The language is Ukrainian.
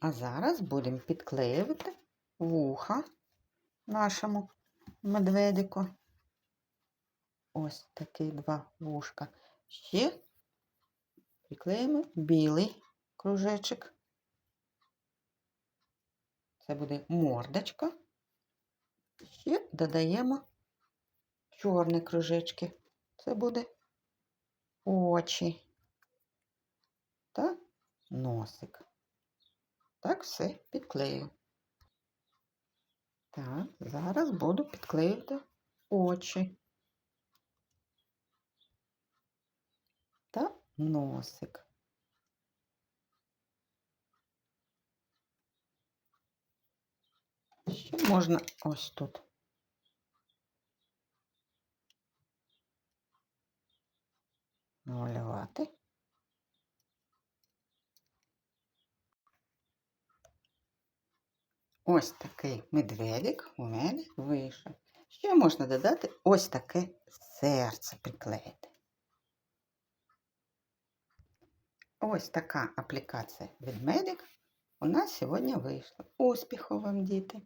А зараз будемо підклеювати вуха нашому медведику. Ось такі два вушка. Ще приклеїмо білий кружечок. Це буде мордочка. Ще додаємо чорні кружечки. Це буде очі та носик. Так все підклею. Так, зараз буду підклеювати очі та носик. Ще можна ось тут. Малювати. Ось такий медведик у мене вийшов. Ще можна додати ось таке серце приклеїти. Ось така аплікація ведмедик у нас сьогодні вийшла. Успіху вам, діти!